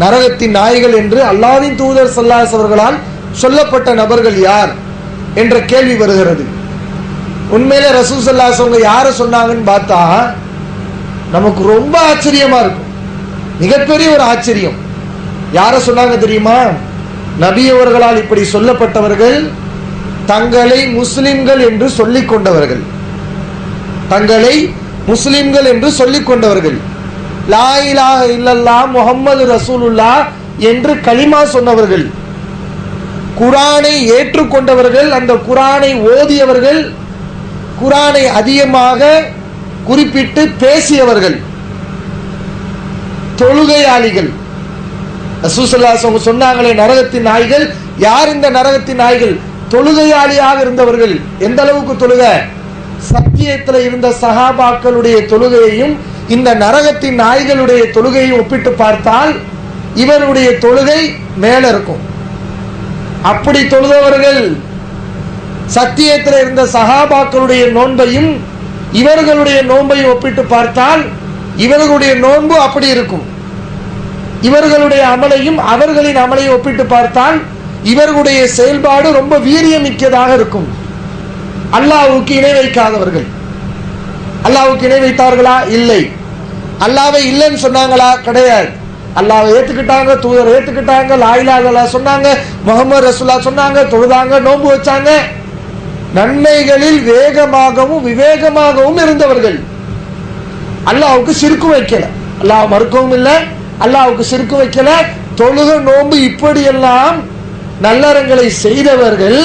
நரகத்தின் நாய்கள் என்று அல்லாவின் தூதர் சல்லாஸ் அவர்களால் சொல்லப்பட்ட நபர்கள் யார் என்ற கேள்வி வருகிறது. உண்மையில ரசூல் சல்லாஸ் அவங்க யாரை சொன்னாங்கன்னு பார்த்தா நமக்கு ரொம்ப ஆச்சரியமா இருக்கும். மிகப்பெரிய ஒரு ஆச்சரியம். யார சொன்னாங்க தெரியுமா? நபியவர்களால் இப்படி சொல்லப்பட்டவர்கள் தங்களை முஸ்லிம்கள் என்று சொல்லிக் கொண்டவர்கள். தங்களை முஸ்லிம்கள் என்று சொல்லிக் கொண்டவர்கள். லா இல்லல்லா முஹம்மது ரசூலுல்லா என்று கலிமா சொன்னவர்கள். குரானை ஏற்றுக்கொண்டவர்கள் அந்த குரானை ஓதியவர்கள் குரானை அதிகமாக குறிப்பிட்டு பேசியவர்கள். தொழுகையாளிகள். ரசூசல்லாஸ் அவங்க சொன்னாங்களே நரகத்தின் நாய்கள். யார் இந்த நரகத்தின் நாய்கள்? தொழுகையாளியாக இருந்தவர்கள். எந்த அளவுக்கு தொழுக? சத்தியத்தில் இருந்த சகாபாக்களுடைய தொழுகையையும் இந்த நரகத்தின் நாய்களுடைய தொழுகையை ஒப்பிட்டு பார்த்தால் இவருடைய தொழுகை மேல இருக்கும். அப்படி தொழுதவர்கள் சத்தியத்தில் இருந்த சகாபாக்களுடைய நோன்பையும் இவர்களுடைய நோன்பையும் ஒப்பிட்டு பார்த்தால் இவர்களுடைய நோன்பு அப்படி இருக்கும். இவர்களுடைய அமலையும் அவர்களின் அமலையும் ஒப்பிட்டு பார்த்தால் இவர்களுடைய செயல்பாடு ரொம்ப வீரியமிக்கதாக இருக்கும். அல்லாவுக்கு இணை வைக்காதவர்கள். அல்லாவுக்கு இணை வைத்தார்களா? இல்லை. அல்லாவை இல்லைன்னு சொன்னாங்களா? கிடையாது. அல்லாவை ஏத்துக்கிட்டாங்க தூதர் ஏத்துக்கிட்டாங்க லாயிலா சொன்னாங்க முகமது ரசுல்லா சொன்னாங்க தொழுதாங்க நோன்பு வச்சாங்க. நன்மைகளில் வேகமாகவும் விவேகமாகவும் இருந்தவர்கள். அல்லாவுக்கு சிறுக்கு வைக்கல. அல்லாஹ் மறுக்கவும் இல்லை அல்லாவுக்கு சிறுக்கு வைக்கல. தொழுக நோன்பு இப்படியெல்லாம் நல்லறங்களை செய்தவர்கள்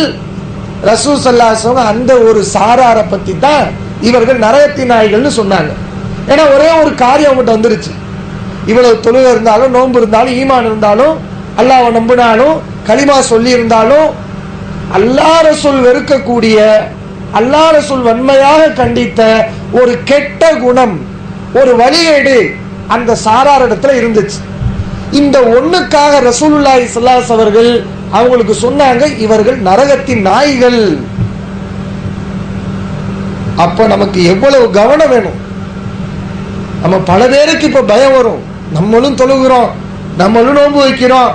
ரசூ சல்லாசவங்க அந்த ஒரு சாராரை பத்தி தான் இவர்கள் நரகத்தி நாய்கள்னு சொன்னாங்க. ஏன்னா ஒரே ஒரு காரியம் அவங்ககிட்ட வந்துருச்சு. இவ்வளவு தொழுகை இருந்தாலும் நோன்பு இருந்தாலும் ஈமான் இருந்தாலும் அல்லாவை நம்பினாலும் களிமா சொல்லி இருந்தாலும் அல்லா சொல் வெறுக்கக்கூடிய அல்லா சொல் வன்மையாக கண்டித்த ஒரு கெட்ட குணம் ஒரு வழிகேடு அந்த சாரார் இடத்துல இருந்துச்சு. இந்த ஒண்ணுக்காக ரசூலுல்லாய் சல்லாஸ் அவர்கள் அவங்களுக்கு சொன்னாங்க இவர்கள் நரகத்தின் நாய்கள். அப்ப நமக்கு எவ்வளவு கவனம் வேணும்? நம்ம பல பேருக்கு இப்ப பயம் வரும். நம்மளும் தொழுகிறோம். நம்மளும் நோன்பு வைக்கிறோம்.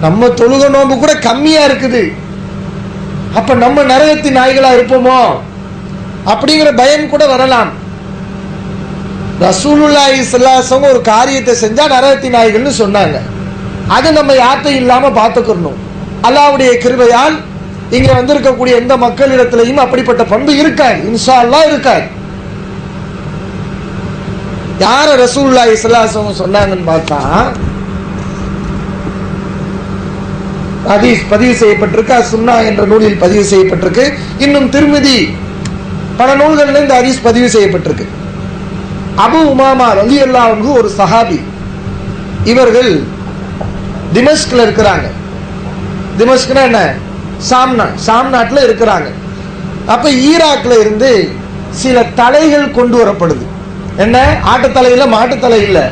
நம்ம தொழுக நோன்பு கூட கம்மியா இருக்குது. அப்ப நம்ம நரகத்தின் நாய்களா இருப்போமோ? அப்படிங்கிற பயம் கூட வரலாம். ரசூலுல்லாஹி ஸல்லல்லாஹு ஒரு காரியத்தை செஞ்சா நரகத்தின் நாய்கள்னு சொன்னாங்க. அது நம்ம யார்ட்டையும் இல்லாம பார்த்துக்கணும் அல்லாவுடைய கிருபையால் இங்க வந்திருக்கக்கூடிய எந்த மக்களிடத்திலையும் அப்படிப்பட்ட பண்பு இருக்காது. இன்ஷா அல்லாஹ் இருக்காது. யார ரசூல்லா இஸ்லாசம் சொன்னாங்கன்னு பார்த்தா ஹதீஸ் பதிவு செய்யப்பட்டிருக்கு சுன்னா என்ற நூலில் பதிவு செய்யப்பட்டிருக்கு. இன்னும் திருமதி பல நூல்கள்ல இந்த ஹதீஸ் பதிவு செய்யப்பட்டிருக்கு. அபு உமாமா ரலி அல்லாவுக்கு ஒரு சஹாபி இவர்கள் திமஸ்கில் இருக்கிறாங்க. திமஸ்க்னா என்ன? ஷாம் சாம் நாட்டில் இருக்கிறாங்க. அப்போ ஈராக்ல இருந்து சில தலைகள் கொண்டு வரப்படுது. என்ன? ஆட்டுத்தலை இல்ல மாட்டுத்தலை இல்லை.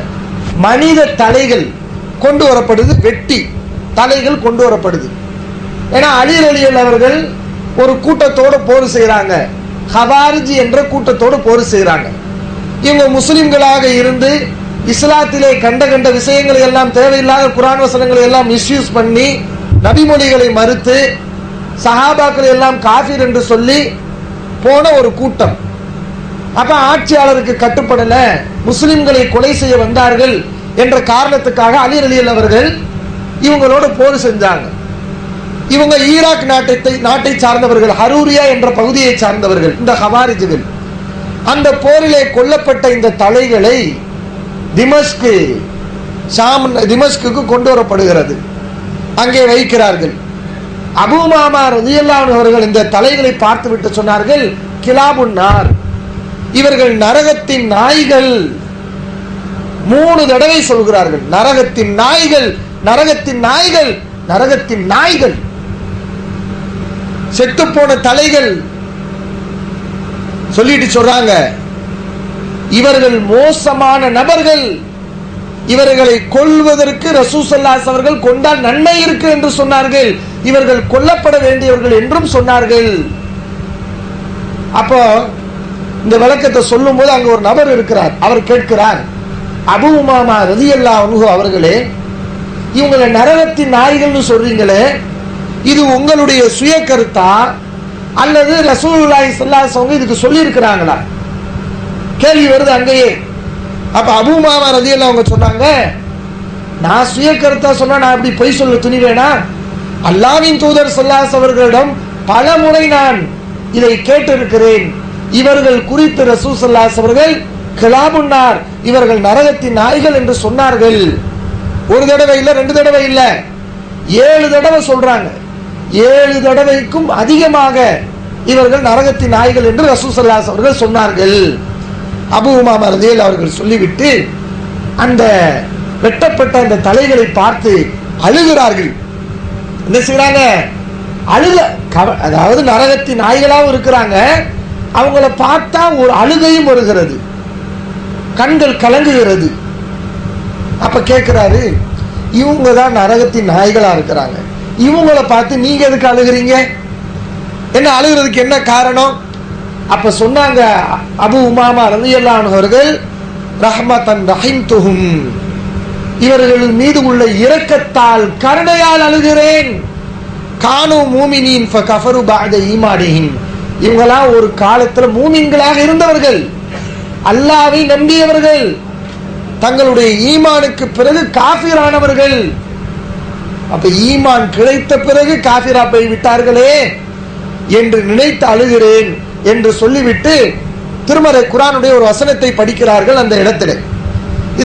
மனித தலைகள் கொண்டு வரப்படுது வெட்டி தலைகள் கொண்டு வரப்படுது. ஏன்னா அழியல் அழியல் அவர்கள் ஒரு கூட்டத்தோட போர் செய்கிறாங்க ஹவாரிஜி என்ற கூட்டத்தோடு போர் செய்கிறாங்க இவங்க முஸ்லிம்களாக இருந்து இஸ்லாத்திலே கண்ட கண்ட விஷயங்களை எல்லாம் தேவையில்லாத குரான் வசனங்களை எல்லாம் மிஸ்யூஸ் பண்ணி நபிமொழிகளை மறுத்து சஹாபாக்களை எல்லாம் காஃபிர் என்று சொல்லி போன ஒரு கூட்டம். அப்ப ஆட்சியாளருக்கு கட்டுப்படல முஸ்லிம்களை கொலை செய்ய வந்தார்கள் என்ற காரணத்துக்காக அலி அலியல் அவர்கள் இவங்களோட போர் செஞ்சாங்க. இவங்க ஈராக் நாட்டை நாட்டை சார்ந்தவர்கள் ஹரூரியா என்ற பகுதியை சார்ந்தவர்கள் இந்த ஹவாரிஜுகள். அந்த போரிலே கொல்லப்பட்ட இந்த தலைகளை திமஸ்கு ஷாம் திமஸ்குக்கு கொண்டு வரப்படுகிறது. அங்கே வைக்கிறார்கள். அபுமாமா ரதியல்லான் அவர்கள் இந்த தலைகளை பார்த்து விட்டு சொன்னார்கள் கிலாபுன்னார் இவர்கள் நரகத்தின் நாய்கள் மூணு தடவை சொல்கிறார்கள். நரகத்தின் நாய்கள் நரகத்தின் நாய்கள் நரகத்தின் நாய்கள். செத்துப்போன தலைகள். சொல்லிட்டு சொல்றாங்க. இவர்கள் மோசமான நபர்கள். இவர்களை கொல்வதற்கு ரசூசல்லாஸ் அவர்கள் கொண்டால் நன்மை இருக்கு என்று சொன்னார்கள். இவர்கள் கொல்லப்பட வேண்டியவர்கள் என்றும் சொன்னார்கள். அப்போ இந்த விளக்கத்தை சொல்லும் போது அங்க ஒரு நபர் இருக்கிறார். அவர் கேட்கிறார். அபு ரதி ரதியல்லா அனுகு அவர்களே இவங்களை நரகத்தின் நாய்கள்னு சொல்றீங்களே இது உங்களுடைய சுய கருத்தா? அல்லது ரசூலுல்லாஹி சல்லாசவங்க இதுக்கு சொல்லி இருக்கிறாங்களா கேள்வி வருது அங்கேயே. அப்ப அபூமாமா ரதியல்லாஹு அவங்க சொன்னாங்க நான் சுய கருத்தா சொன்னா நான் இப்படி பொய் சொல்ல துணிவேனா? அல்லாவின் தூதர் சொல்லாஸ் அவர்களிடம் பல முறை நான் இதை கேட்டிருக்கிறேன். இவர்கள் குறித்து ரசூ சல்லாஸ் அவர்கள் கிளாமுன்னார் இவர்கள் நரகத்தின் நாய்கள் என்று சொன்னார்கள். ஒரு தடவை இல்லை ரெண்டு தடவை இல்லை. ஏழு தடவை சொல்றாங்க. ஏழு தடவைக்கும் அதிகமாக இவர்கள் நரகத்தின் நாய்கள் என்று ரசூ சல்லாஸ் அவர்கள் சொன்னார்கள். அபு உமா ரதியல் அவர்கள் சொல்லிவிட்டு அந்த வெட்டப்பட்ட அந்த தலைகளை பார்த்து அழுகிறார்கள். என்ன செய்யறாங்க அழுக அதாவது நரகத்தின் நாய்களாகவும் இருக்கிறாங்க. அவங்கள பார்த்தா ஒரு அழுகையும் வருகிறது. கண்கள் கலங்குகிறது. அப்ப கேட்கிறாரு இவங்க தான் நரகத்தின் நாய்களா இருக்கிறாங்க. இவங்கள பார்த்து நீங்க எதுக்கு அழுகிறீங்க? என்ன அழுகிறதுக்கு என்ன காரணம்? அப்ப சொன்னாங்க அபு உமாமா ரலியல்லாஹு அவர்கள் ரஹிம் துஹும் இவர்கள் மீது உள்ள இரக்கத்தால் கருணையால் அழுகிறேன். கானு மூமினின் ஃபகஃபரு பாத ஈமானிஹிம். இவங்களாம் ஒரு காலத்தில் மூமின்களாக இருந்தவர்கள். அல்லாவை நம்பியவர்கள். தங்களுடைய ஈமானுக்கு பிறகு காஃபிரானவர்கள். அப்ப ஈமான் கிடைத்த பிறகு காஃபிரா போய் விட்டார்களே என்று நினைத்து அழுகிறேன் என்று சொல்லிவிட்டு திருமறை குரானுடைய ஒரு வசனத்தை படிக்கிறார்கள் அந்த இடத்திலே.